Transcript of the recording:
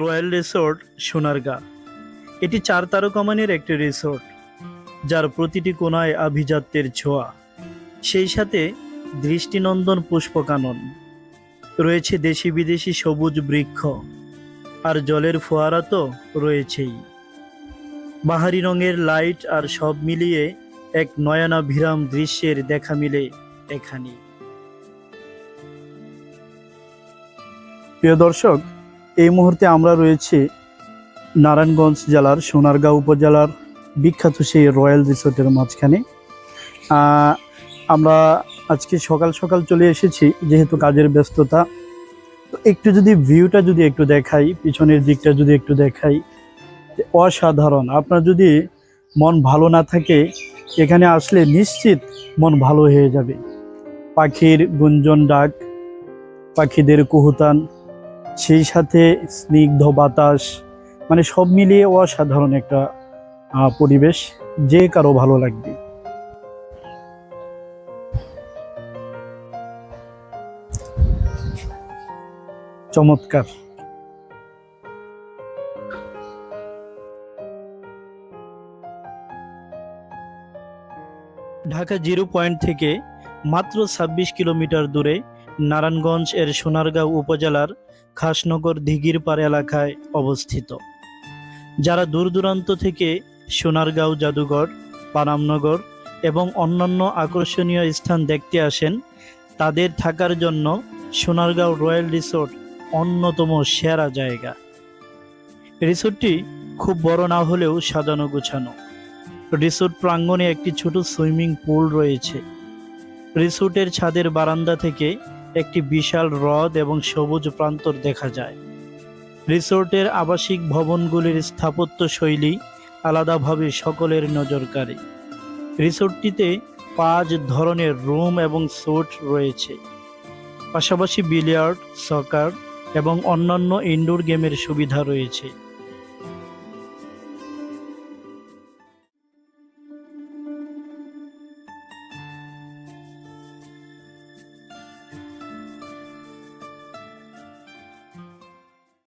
Royal resort Sonargaon. এটি চার তারকামানের একটি রিসোর্ট, যার প্রতিটি কোনায় আভিজাত্যের ছোঁয়া। সেই সাথে দৃষ্টিনন্দন পুষ্পকানন। রয়েছে দেশি বিদেশি সবুজ বৃক্ষ, আর জলের ফোয়ারা তো রয়েছেই। বাহারি রঙের লাইট আর সব মিলিয়ে এক নয়নাভিরাম দৃশ্যের দেখা মিলে এখানে। প্রিয় দর্শক এই মুহূর্তে আমরা রয়েছি নারায়ণগঞ্জ জেলার, সোনারগাঁও উপজেলার, বিখ্যাত সেই রয়্যাল রিসোর্টের মাঝখানে। আমরা আজকে সকাল সকাল চলে এসেছি, যেহেতু কাজের ব্যস্ততা। তো একটু যদি ভিউটা যদি একটু দেখাই, পিছনের দিকটা যদি একটু দেখাই অসাধারণ। আপনার যদি মন ভালো না থাকে, এখানে আসলে নিশ্চিত মন ভালো হয়ে যাবে। পাখির গুঞ্জন ডাক, পাখিদের কুহুতান সেই সাথে স্নিগ্ধ বাতাস মানে সব মিলিয়ে অসাধারণ একটা পরিবেশ, যে কারও ভালো লাগবে। চমৎকার। ঢাকা জিরো পয়েন্ট থেকে মাত্র ছাব্বিশ কিলোমিটার দূরে নারায়ণগঞ্জ এর সোনারগাঁও উপজেলার খাসনগর দিঘিরপাড় এলাকায় অবস্থিত। যারা দূর দূরান্ত থেকে সোনারগাঁও, জাদুঘর, পানামনগর এবং অন্যান্য আকর্ষণীয় স্থান দেখতে আসেন, তাদের থাকার জন্য সোনারগাঁও রয়্যাল রিসোর্ট অন্যতম সেরা জায়গা। রিসোর্টটি খুব বড় না হলেও সাজানো গোছানো। রিসোর্ট প্রাঙ্গণে একটি ছোট সুইমিং পুল রয়েছে। রিসোর্টের ছাদের বারান্দা থেকে একটি বিশাল হ্রদ এবং সবুজ প্রান্তর দেখা যায়। রিসোর্টের আবাসিক ভবনগুলির স্থাপত্য শৈলী আলাদাভাবে সকলের নজরকারী। রিসোর্টটিতে পাঁচ ধরনের রুম এবং স্যুট রয়েছে। পাশাপাশি বিলিয়ার্ড, সকার এবং অন্যান্য ইনডোর গেমের সুবিধা রয়েছে।